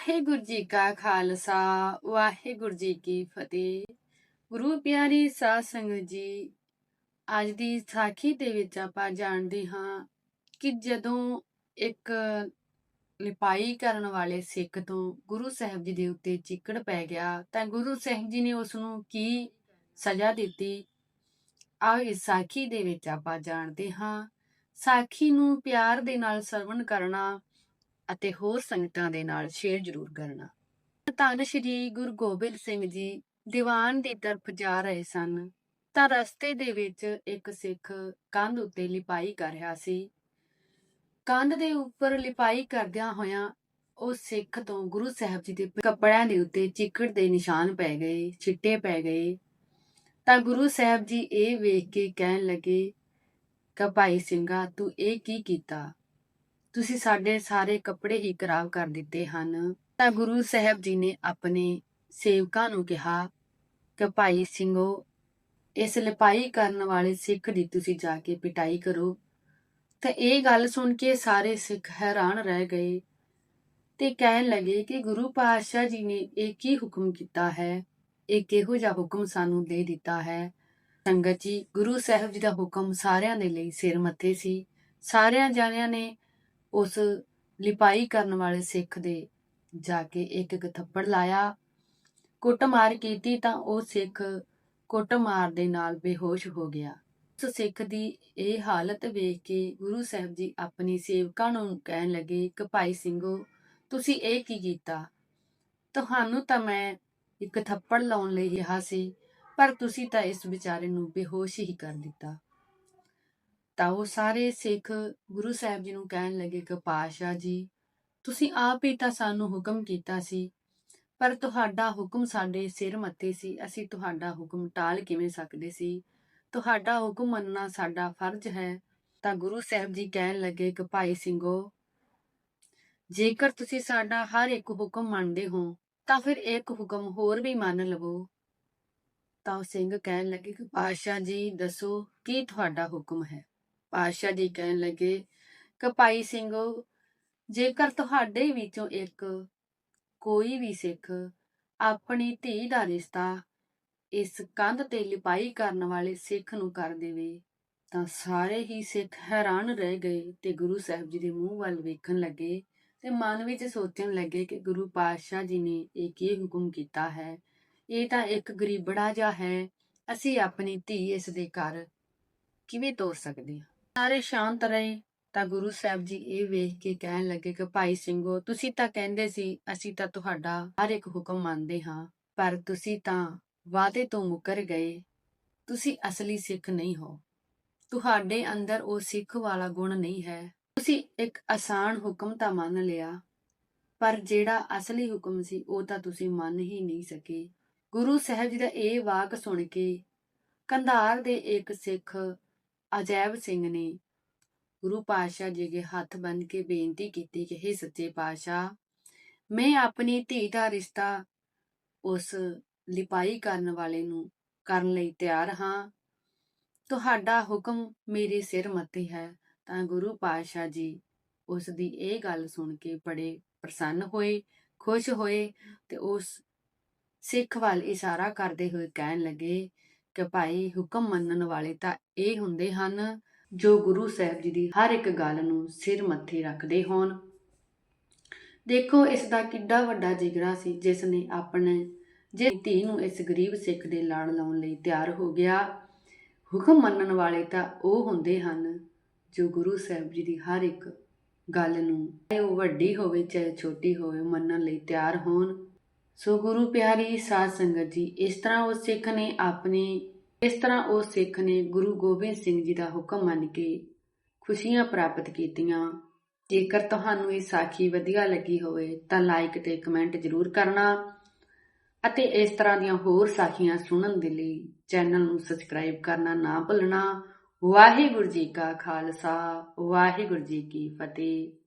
ਵਾਹਿਗੁਰੂ ਜੀ ਕਾ ਖਾਲਸਾ, ਵਾਹਿਗੁਰੂ ਜੀ ਕੀ ਫਤਿਹ। ਗੁਰੂ ਪਿਆਰੀ ਸਾਧ ਸੰਗਤ ਜੀ, ਅੱਜ ਦੀ ਸਾਖੀ ਦੇ ਵਿੱਚ ਆਪਾਂ ਜਾਣਦੇ ਹਾਂ ਕਿ ਜਦੋਂ ਇੱਕ ਲਿਪਾਈ ਕਰਨ ਵਾਲੇ ਸਿੱਖ ਤੋਂ ਗੁਰੂ ਸਾਹਿਬ ਜੀ ਦੇ ਉੱਤੇ ਚਿੱਕੜ ਪੈ ਗਿਆ, ਤਾਂ ਗੁਰੂ ਸਾਹਿਬ ਜੀ ਨੇ ਉਸ ਨੂੰ ਕੀ ਸਜ਼ਾ ਦਿੱਤੀ? ਆਓ ਇਸ ਸਾਖੀ ਦੇ ਵਿੱਚ ਆਪਾਂ ਜਾਣਦੇ ਹਾਂ। ਸਾਖੀ ਨੂੰ ਪਿਆਰ ਦੇ ਨਾਲ ਸਰਵਣ ਕਰਨਾ ਅਤੇ ਹੋਰ ਸੰਗਤਾਂ ਦੇ ਨਾਲ ਸ਼ੇਅਰ ਜ਼ਰੂਰ ਕਰਨਾ। ਧੰਨ ਸ਼੍ਰੀ ਗੁਰੂ ਗੋਬਿੰਦ ਸਿੰਘ ਜੀ, ਦੀਵਾਨ ਦੀ ਤਰਫ ਜਾ ਰਹੇ ਸਨ। ਤਾਂ ਰਸਤੇ ਦੇ ਵਿੱਚ ਇੱਕ ਸਿੱਖ ਕੰਧ ਉੱਤੇ ਲਿਪਾਈ ਕਰ ਰਿਹਾ ਸੀ। ਕੰਧ ਦੇ ਉੱਪਰ ਲਿਪਾਈ ਕਰਦਿਆਂ ਹੋਇਆਂ ਉਹ ਸਿੱਖ ਤੋਂ ਗੁਰੂ ਸਾਹਿਬ ਜੀ ਦੇ ਕੱਪੜਿਆਂ ਦੇ ਉੱਤੇ ਚਿੱਕੜ ਦੇ ਨਿਸ਼ਾਨ ਪੈ ਗਏ, ਛਿੱਟੇ ਪੈ ਗਏ। ਤਾਂ ਗੁਰੂ ਸਾਹਿਬ ਜੀ ਇਹ ਵੇਖ ਕੇ ਕਹਿਣ ਲੱਗੇ ਕਿ ਭਾਈ ਸਿੰਘਾ, ਤੂੰ ਇਹ ਕੀ ਕੀਤਾ? ਤੁਸੀਂ ਸਾਡੇ ਸਾਰੇ ਕੱਪੜੇ ਹੀ ਖਰਾਬ ਕਰ ਦਿੱਤੇ ਹਨ। ਤਾਂ ਗੁਰੂ ਸਾਹਿਬ ਜੀ ਨੇ ਆਪਣੇ ਸੇਵਕਾਂ ਨੂੰ ਕਿਹਾ ਕਿ ਭਾਈ ਸਿੰਘੋ, ਇਸ ਲਿਪਾਈ ਕਰਨ ਵਾਲੇ ਸਿੱਖ ਦੀ ਤੁਸੀਂ ਜਾ ਕੇ ਪਿਟਾਈ ਕਰੋ। ਤਾਂ ਇਹ ਗੱਲ ਸੁਣ ਕੇ ਸਾਰੇ ਸਿੱਖ ਹੈਰਾਨ ਰਹਿ ਗਏ ਤੇ ਕਹਿਣ ਲੱਗੇ ਕਿ ਗੁਰੂ ਪਾਤਸ਼ਾਹ ਜੀ ਨੇ ਇਹ ਕੀ ਹੁਕਮ ਕੀਤਾ ਹੈ? ਇਹ ਕਿਹੋ ਜਿਹਾ ਹੁਕਮ ਸਾਨੂੰ ਦੇ ਦਿੱਤਾ ਹੈ? ਸੰਗਤ ਜੀ, ਗੁਰੂ ਸਾਹਿਬ ਜੀ ਦਾ ਹੁਕਮ ਸਾਰਿਆਂ ਦੇ ਲਈ ਸਿਰ ਮੱਥੇ ਸੀ। ਸਾਰਿਆਂ ਜਾਣਿਆਂ ਨੇ ਉਸ ਲਿਪਾਈ ਕਰਨ ਵਾਲੇ ਸਿੱਖ ਦੇ ਜਾ ਕੇ ਇੱਕ ਇੱਕ ਥੱਪੜ ਲਾਇਆ। ਕੁੱਟਮਾਰ ਕੀਤੀ ਤਾਂ ਉਹ ਸਿੱਖ ਕੁੱਟਮਾਰ ਦੇ ਨਾਲ ਬੇਹੋਸ਼ ਹੋ ਗਿਆ। ਉਸ ਸਿੱਖ ਦੀ ਇਹ ਹਾਲਤ ਵੇਖ ਕੇ ਗੁਰੂ ਸਾਹਿਬ ਜੀ ਆਪਣੀ ਸੇਵਕਾਂ ਨੂੰ ਕਹਿਣ ਲੱਗੇ ਕਿ ਭਾਈ ਸਿੰਘੋ, ਤੁਸੀਂ ਇਹ ਕੀ ਕੀਤਾ? ਤੁਹਾਨੂੰ ਤਾਂ ਮੈਂ ਇੱਕ ਥੱਪੜ ਲਾਉਣ ਲਈ ਕਿਹਾ ਸੀ, ਪਰ ਤੁਸੀਂ ਤਾਂ ਇਸ ਵਿਚਾਰੇ ਨੂੰ ਬੇਹੋਸ਼ ਹੀ ਕਰ ਦਿੱਤਾ। ਤਾਂ ਉਹ ਸਾਰੇ ਸਿੱਖ ਗੁਰੂ ਸਾਹਿਬ ਜੀ ਨੂੰ ਕਹਿਣ ਲੱਗੇ ਕਿ ਪਾਸ਼ਾ ਜੀ, ਤੁਸੀਂ ਆਪ ਹੀ ਤਾਂ ਸਾਨੂੰ ਹੁਕਮ ਕੀਤਾ ਸੀ, ਪਰ ਤੁਹਾਡਾ ਹੁਕਮ ਸਾਡੇ ਸਿਰ ਮੱਥੇ ਸੀ, ਅਸੀਂ ਤੁਹਾਡਾ ਹੁਕਮ ਟਾਲ ਕਿਵੇਂ ਸਕਦੇ ਸੀ? ਤੁਹਾਡਾ ਹੁਕਮ ਮੰਨਣਾ ਸਾਡਾ ਫਰਜ਼ ਹੈ। ਤਾਂ ਗੁਰੂ ਸਾਹਿਬ ਜੀ ਕਹਿਣ ਲੱਗੇ ਕਿ ਭਾਈ ਸਿੰਘੋ, ਜੇਕਰ ਤੁਸੀਂ ਸਾਡਾ ਹਰ ਇੱਕ ਹੁਕਮ ਮੰਨਦੇ ਹੋ, ਤਾਂ ਫਿਰ ਇੱਕ ਹੁਕਮ ਹੋਰ ਵੀ ਮੰਨ ਲਵੋ। ਤਾਂ ਉਹ ਸਿੰਘ ਕਹਿਣ ਲੱਗੇ ਕਿ ਪਾਤਸ਼ਾਹ ਜੀ, ਦੱਸੋ ਕੀ ਤੁਹਾਡਾ ਹੁਕਮ ਹੈ? ਪਾਤਸ਼ਾਹ ਜੀ ਕਹਿਣ ਲੱਗੇ, ਕਿ ਭਾਈ ਸਿੰਘੋ, ਜੇਕਰ ਤੁਹਾਡੇ ਵਿੱਚੋਂ ਇੱਕ ਕੋਈ ਵੀ ਸਿੱਖ ਆਪਣੀ ਧੀ ਦਾ ਰਿਸ਼ਤਾ ਇਸ ਕੰਧ ਤੇ ਲਿਪਾਈ ਕਰਨ ਵਾਲੇ ਸਿੱਖ ਨੂੰ ਕਰ ਦੇਵੇ, ਤਾਂ ਸਾਰੇ ਹੀ ਸਿੱਖ ਹੈਰਾਨ ਰਹਿ ਗਏ ਤੇ ਗੁਰੂ ਸਾਹਿਬ ਜੀ ਦੇ ਮੂੰਹ ਵੱਲ ਵੇਖਣ ਲੱਗੇ ਤੇ ਮਨ ਵਿੱਚ ਸੋਚਣ ਲੱਗੇ ਕਿ ਗੁਰੂ ਪਾਤਸ਼ਾਹ ਜੀ ਨੇ ਇਹ ਕੀ ਹੁਕਮ ਕੀਤਾ ਹੈ? ਇਹ ਤਾਂ ਇੱਕ ਗਰੀਬੜਾ ਜਿਹਾ ਹੈ, ਅਸੀਂ ਆਪਣੀ ਧੀ ਇਸ ਦੇ ਘਰ ਕਿਵੇਂ ਤੋਰ ਸਕਦੇ ਹਾਂ? ਸਾਰੇ ਸ਼ਾਂਤ ਰਹੇ, ਤਾਂ ਗੁਰੂ ਸਾਹਿਬ ਜੀ ਇਹ ਵੇਖ ਕੇ ਕਹਿਣ ਲੱਗੇ ਕਿ ਭਾਈ ਸਿੰਘੋ, ਤੁਸੀਂ ਤਾਂ ਕਹਿੰਦੇ ਸੀ, ਅਸੀਂ ਤਾਂ ਤੁਹਾਡਾ ਹਰ ਇੱਕ ਹੁਕਮ ਮੰਨਦੇ ਹਾਂ, ਪਰ ਤੁਸੀਂ ਤਾਂ ਵਾਅਦੇ ਤੋਂ ਮੁਕਰ ਗਏ। ਤੁਸੀਂ ਅਸਲੀ ਸਿੱਖ ਨਹੀਂ ਹੋ। ਤੁਹਾਡੇ ਅੰਦਰ ਉਹ ਸਿੱਖ ਵਾਲਾ ਗੁਣ ਨਹੀਂ ਹੈ। ਤੁਸੀਂ ਇੱਕ ਆਸਾਨ ਹੁਕਮ ਤਾਂ ਮੰਨ ਲਿਆ, ਪਰ ਜਿਹੜਾ ਅਸਲੀ ਹੁਕਮ ਸੀ, ਉਹ ਤਾਂ ਤੁਸੀਂ ਮੰਨ ਹੀ ਨਹੀਂ ਸਕੇ। ਗੁਰੂ ਸਾਹਿਬ ਜੀ ਦਾ ਇਹ ਵਾਕ ਸੁਣ ਕੇ ਕੰਧਾਰ ਦੇ ਇੱਕ ਸਿੱਖ ਅਜੈਬ ਸਿੰਘ ਨੇ ਗੁਰੂ ਪਾਤਸ਼ਾਹ ਜੀ ਦੇ ਹੱਥ ਬੰਨ ਕੇ ਬੇਨਤੀ ਕੀਤੀ ਕਿ हे ਸੱਚੇ ਪਾਤਸ਼ਾਹ, ਮੈਂ ਆਪਣੀ ਧੀ ਦਾ ਰਿਸ਼ਤਾ ਉਸ ਲਿਪਾਈ ਕਰਨ ਵਾਲੇ ਨੂੰ ਕਰਨ ਲਈ ਤਿਆਰ ਹਾਂ। ਤੁਹਾਡਾ ਹੁਕਮ ਮੇਰੇ ਸਿਰ ਮੱਥੇ ਹੈ। ਤਾਂ ਗੁਰੂ ਪਾਤਸ਼ਾਹ ਜੀ ਉਸ ਦੀ ਇਹ ਗੱਲ ਸੁਣ ਕੇ ਬੜੇ ਪ੍ਰਸੰਨ ਹੋਏ, ਖੁਸ਼ ਹੋਏ ਤੇ ਉਸ ਸਿੱਖ ਵੱਲ ਇਸ਼ਾਰਾ ਕਰਦੇ ਹੋਏ ਕਹਿਣ ਲੱਗੇ ਕਿ ਭਾਈ ਹੁਕਮ ਮੰਨਣ ਵਾਲੇ ਤਾਂ ਇਹ ਹੁੰਦੇ ਹਨ, ਜੋ ਗੁਰੂ ਸਾਹਿਬ ਜੀ ਦੀ ਹਰ ਇੱਕ ਗੱਲ ਨੂੰ ਸਿਰ ਮੱਥੇ ਰੱਖਦੇ ਹੋਣ। ਦੇਖੋ, ਇਸ ਦਾ ਕਿੱਡਾ ਵੱਡਾ ਜਿਗਰਾ ਸੀ, ਜਿਸ ਨੇ ਆਪਣੇ ਜੇ ਧੀ ਨੂੰ ਇਸ ਗਰੀਬ ਸਿੱਖ ਦੇ ਲੜ ਲਾਉਣ ਲਈ ਤਿਆਰ ਹੋ ਗਿਆ। ਹੁਕਮ ਮੰਨਣ ਵਾਲੇ ਤਾਂ ਉਹ ਹੁੰਦੇ ਹਨ, ਜੋ ਗੁਰੂ ਸਾਹਿਬ ਜੀ ਦੀ ਹਰ ਇੱਕ ਗੱਲ ਨੂੰ, ਚਾਹੇ ਉਹ ਵੱਡੀ ਹੋਵੇ, ਚਾਹੇ ਛੋਟੀ ਹੋਵੇ, ਮੰਨਣ ਲਈ ਤਿਆਰ ਹੋਣ। ਸੋ ਗੁਰੂ ਪਿਆਰੀ ਸਾਧ ਸੰਗਤ ਜੀ, ਇਸ ਤਰ੍ਹਾਂ ਉਹ ਸਿੱਖ ਨੇ ਆਪਣੇ, ਇਸ ਤਰ੍ਹਾਂ ਉਹ ਸਿੱਖ ਨੇ ਗੁਰੂ ਗੋਬਿੰਦ ਸਿੰਘ ਜੀ ਦਾ ਹੁਕਮ ਮੰਨ ਕੇ ਖੁਸ਼ੀਆਂ ਪ੍ਰਾਪਤ ਕੀਤੀਆਂ। ਜੇਕਰ ਤੁਹਾਨੂੰ ਇਹ ਸਾਖੀ ਵਧੀਆ ਲੱਗੀ ਹੋਵੇ, ਤਾਂ ਲਾਈਕ ਤੇ ਕਮੈਂਟ ਜ਼ਰੂਰ ਕਰਨਾ ਅਤੇ ਇਸ ਤਰ੍ਹਾਂ ਦੀਆਂ ਹੋਰ ਸਾਖੀਆਂ ਸੁਣਨ ਦੇ ਲਈ ਚੈਨਲ ਨੂੰ ਸਬਸਕ੍ਰਾਈਬ ਕਰਨਾ ਨਾ ਭੁੱਲਣਾ। ਵਾਹਿਗੁਰੂ ਜੀ ਕਾ ਖਾਲਸਾ, ਵਾਹਿਗੁਰੂ ਜੀ ਕੀ ਫਤਿਹ।